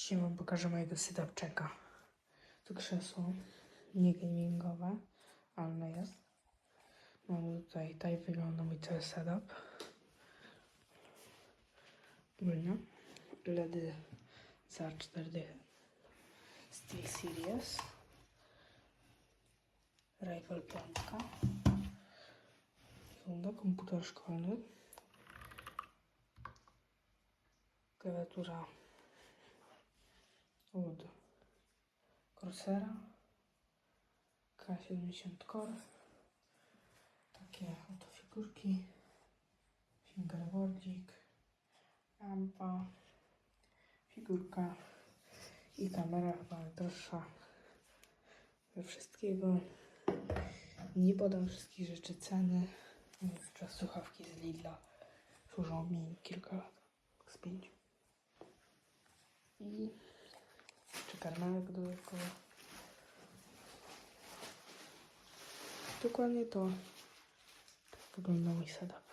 Dzisiaj wam pokażę mojego setupczeka. To krzesło nie gamingowe, ale jest. Mamy tutaj, tak wygląda mój cały setup. Ogólnie. LEDy za 4D. Steel Series. Rifle 5. Wygląda komputer szkolny. Klawiatura Corsera K70 Core takie oto figurki. Fingerboardzik lampa. Figurka. I kamera chyba najdroższa ze wszystkiego. Nie podam wszystkich rzeczy ceny. Czas słuchawki z Lidla służą mi kilka lat. Z pięć i czy karmelek dodatkowo. Dokładnie to tak wygląda mój setup.